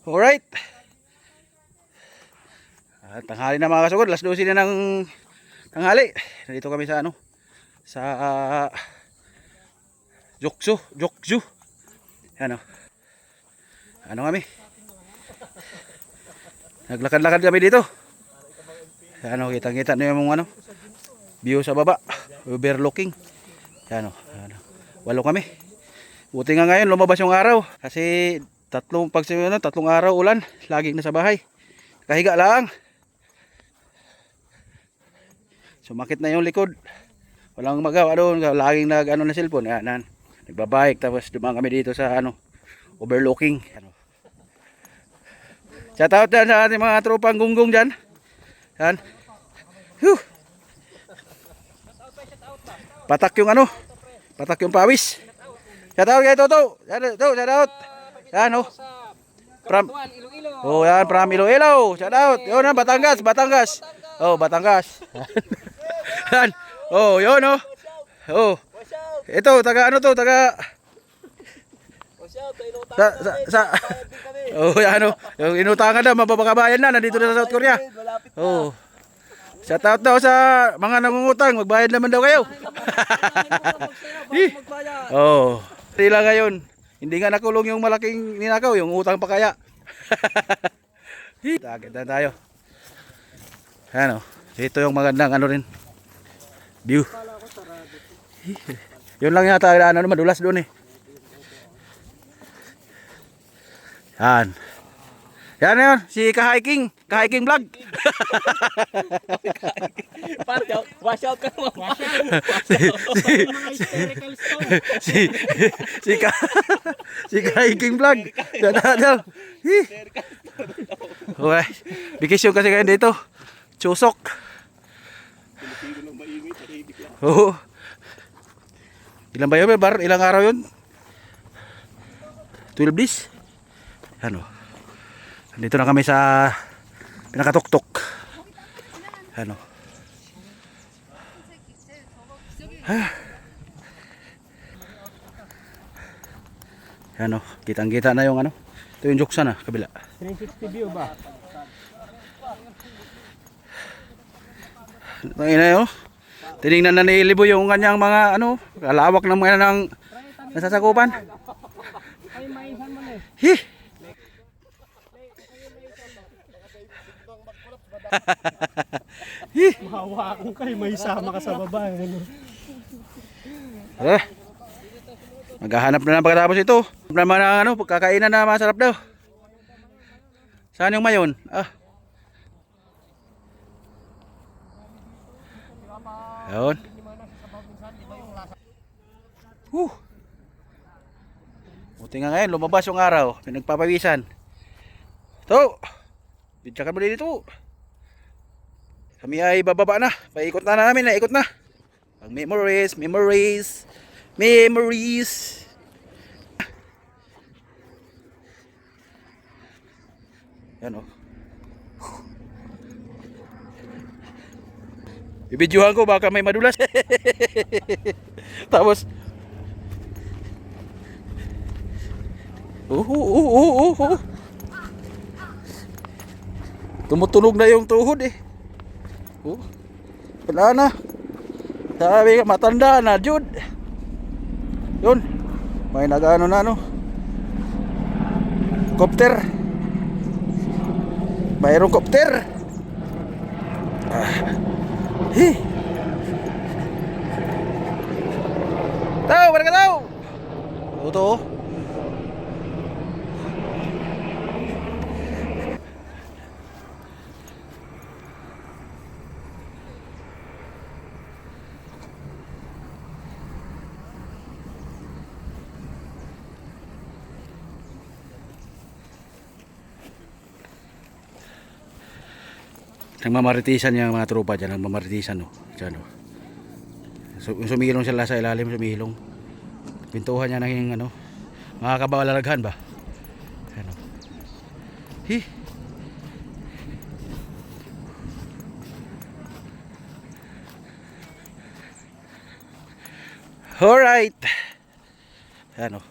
Alright. At tanghali na mga kasugod. Last 12 na ng tanghali. Nandito kami sa ano. Sa uh, Jokso. Jokju. Ano. Ano kami. Naglakad-lakad kami dito. Ano, kitang-kita niyo yung ano. View sa baba. Overlooking. Ano, ano. Walo kami. Buti nga ngayon lumabas yung araw kasi tatlong pag ano, tatlong araw ulan, laging nasa bahay. Kahiga lang. Sumakit na yung likod. Walang magawa doon, laging nag ano na cellphone, yan. Nagbabike tapos dumaan kami dito sa ano, overlooking. Ano. Shout out dyan sa ating mga tropang gunggong dyan. Yan. Whew. Patak yung ano, patak yung pawis. Shout out kay Toto. Shout out, shout out. Yan oh. From, oh yan, from Iloilo. Shout out. Yun ah, Batangas, Batangas. Oh, Batangas. yan. Oh, yun oh. Oh. Ito, taga ano to, taga... Sa, sa, sa, oh, yan oh. Yung inutangan na, mababakabayan na, nandito na sa South Korea. Oh. Shout out daw sa mga nangungutang, magbayad naman daw kayo. oh. Tila ngayon, hindi nga nakulong yung malaking ninakaw, yung utang pa kaya. Target na tayo. Ano, ito yung magandang ano rin. View. Yun lang yata ano madulas doon eh. Yan. Yan na yun, si Kahiking, Kahiking Vlog. Wash out ka naman. si, si, si, ka, si Kahiking Vlog. Dada, daw. Hi. Okay. Vacation kasi kayo dito. Chusok. Oo. Ilan ba yun, Bar? Ilang araw yun? 12 days? Ano? Dito na kami sa pinakatuktok. Ano? Ano, kitang-kita na yung ano. Ito yung joksa na, kabila. 360 view ba? Tangina yun. Tinignan na ni Libo yung kanyang mga ano, kalawak ng mga ng nasasakupan. Na eh. Hi! Akong kayo, may sama ka sa baba. Ano? Eh. Maghahanap na ng pagkatapos ito. Naman ng ano, pagkakainan na masarap daw. Saan yung mayon? Ah. Yun. Huh. Buti nga ngayon, lumabas yung araw. Pinagpapawisan. Ito. Bidya ka mo din ito. Kami ay bababa na. Paikot na namin. Naikot na. Ang memories, memories, memories. Yan o. Bibidyohan ko baka may madulas. Tapos uh, uh, uh, uh. Tumutunog na yung tuhod eh. Uh. Wala na. Sabi ka, matanda na, Jud. Yun. May nag-ano na, no. Kopter. Mayroong kopter. Ah. Hi. Tao, balik ka tao. Ito, oh. Nagmamaritisan yung mga tropa dyan, nagmamaritisan no. Dyan no. Sumilong sila sa ilalim, sumilong. Pintuhan niya ng ano, mga kabawalaraghan ba? Ano. Hi. Alright. Ano.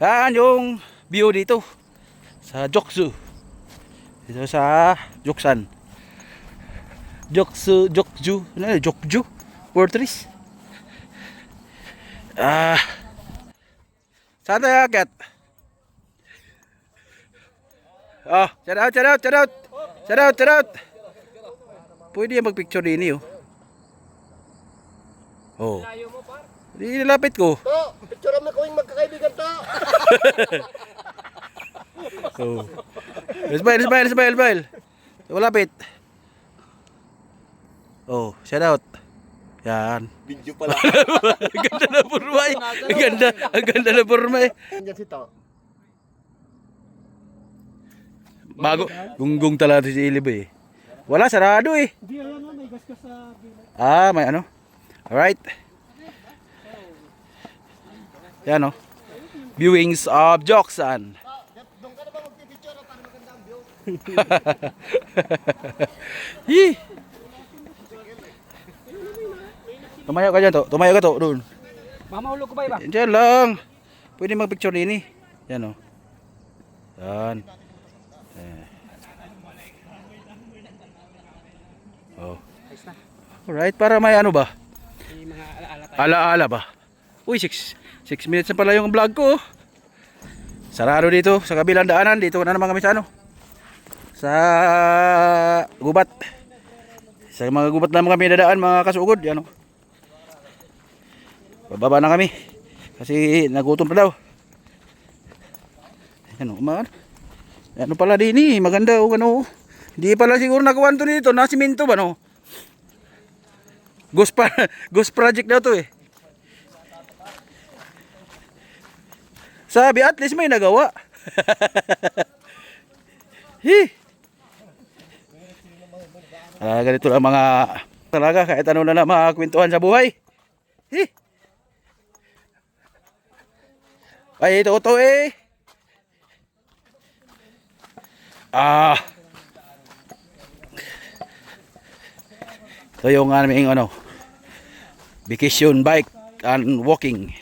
Yan yung view dito Sa Joksu. Dito sa Joksan. Joksu, Jokju. Ano yun? Jokju? Fortress. Ah. Saan tayo akit? Oh, shout out, shout out, shout out. Shout out, shout out. Pwede yung magpicture din eh, oh. Oh. Di nilapit ko. To, picture mo kawing magkakaibigan to. Oh. Smile, smile, smile, smile. Malapit. Oh, shout out. Yan. Video pala. ang ganda na burma eh. Ang ganda, ang ganda na burma eh. Yan si to. Bago, gunggong talaga si Ilib eh. Wala, sarado eh. Hindi, ayan may gas ka sa... Ah, may ano. Alright. Yan oh. Viewings of Joksan. Doon ka na ba magpipicture para maganda ang view? Hi. Tumayo ka dyan to. Tumayo ka to. Doon. Mamahulog ko ba iba? Diyan lang. Pwede mag-picture din eh. Yan oh. Yan. Eh. Oh. Alright, para may ano ba? May mga alaala tayo. Ala-ala ba? Uy, 6 6 minutes na pala yung vlog ko. Sarado dito sa kabilang daanan. Dito na naman kami sa ano. Sa gubat. Sa mga gubat naman kami dadaan mga kasugod. Yan o. Bababa na kami. Kasi nagutom pa daw. Yan o. Man. Ano pala din eh. Maganda o ano. Hindi pala siguro nakuha to dito. Nasiminto ba no? Ghost, pa, ghost project daw to eh. Sabi, at least may nagawa. Hi. Ah, ganito lang mga talaga kahit ano na lang mga kwentuhan sa buhay. Hi. Ay, ito, ito eh. Ah. Ito yung aming ano, vacation bike and walking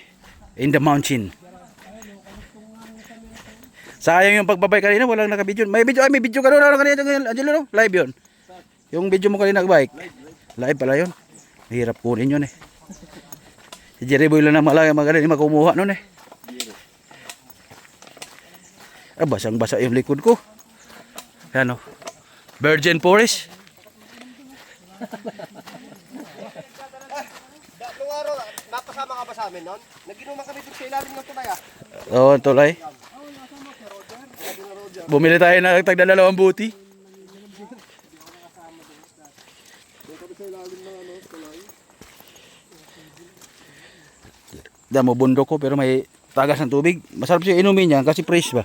in the mountain. Sayang yung pagbabay kanina, walang naka-video. May video, ay may video ka doon, ano kanina, Angelo, no? live yun. Yung video mo kanina bike. Live pala yun. Mahirap kunin yun eh. Si Jerry Boy lang na malaya magaling makumuha nun eh. Ah, basang basa yung likod ko. Yan o. Virgin Forest. Nung araw, napasama ka ba sa amin noon? Naginuman kami dito sa ilalim ng tulay ah. Oo, oh, tulay. Bumili tayo ng tagda dalawang buti. Damo bundok ko pero may tagas ng tubig. Masarap siya inumin yan kasi fresh ba.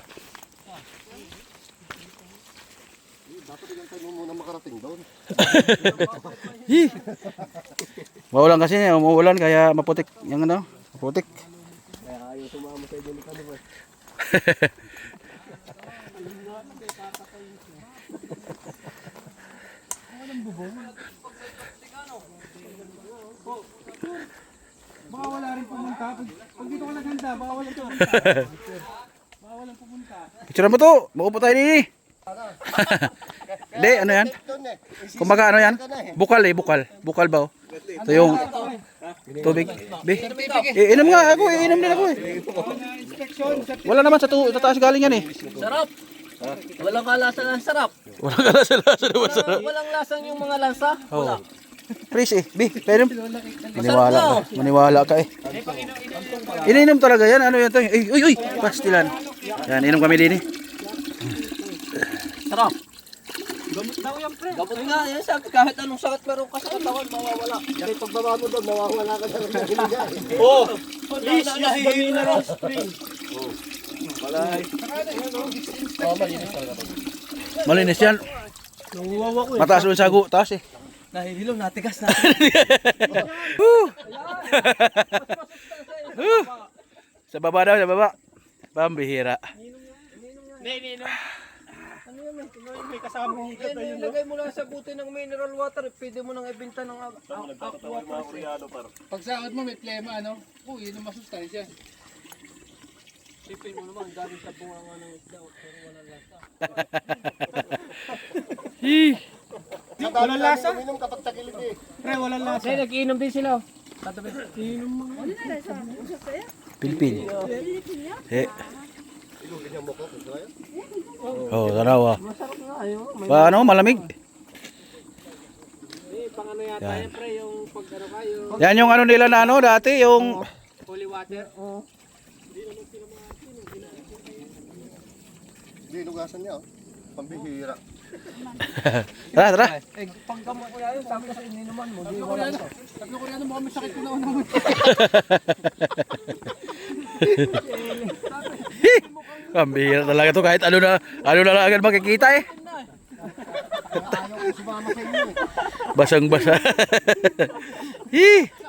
Doon. Hi. Maulan kasi, umuulan kaya maputik yung ano, maputik. Kaya ayaw sumama sa inyo ni Kano eh. Baka wala rin pumunta. Pag, dito ka naghanda, baka wala pumunta. baka walang pumunta. Picture mo to, maupo tayo din. Hindi, ano yan? Eh. Kumbaga ano yan? Bukal eh, bukal. Bukal ba oh? Ito yung tubig. Be, eh, inom nga ako, eh, inom din ako eh. Wala naman sa, tu sa taas galing yan eh. Sarap. Walang kalasa ng sarap. Wala ka lasa lasa naman sa... Walang lasang yung mga lansa. Oh. Please eh, be, pwede. Maniwala ka, maniwala ka eh. Ininom talaga yan, ano yan to? Uy, uy, uy, pastilan. Yan, inom kami din eh. Sarap. Gamot nga, yan sabi kahit anong sakit meron ka sa katawan, mawawala. Kasi pagbaba mo doon, mawawala ka sa naghihiga. Oh! Please, nahihina rin. Malinis yan. Mataas doon sa gu, taas eh. Nahihilo, natigas na. Woo! Sa baba daw, sa baba. Pambihira. May kasama higat na yun. Ilagay mo lang sa buti ng mineral water, pwede mo nang ibenta ng aqua. Pag sahod mo may plema, ano? Oo, yun ang masustansya. Sipin mo naman, dami sa bunga nga ng isda, pero wala lasa. Ih. Walang lasa? Uminom kapag tagilid eh. Pre, walang lasa. Kasi nag-iinom din sila. oh. Pilipin. Eh. Oh, yun. May Paano, malamig. pang ano yata Yan. yan, pre, yung pag ano kayo, Yan yung ano nila na ano dati, yung holy water. Oo. Hindi, lugasan niya oh. Pambihira. Tara, tara. Eh, pag gamot ko yan, sabi kasi ininuman mo, di wala lasa. Sabi ko rin ano, mukhang may sakit ko na unang. Pambihira talaga to kahit ano na ano na lang agad makikita eh. Eh. Basang basa. Hi.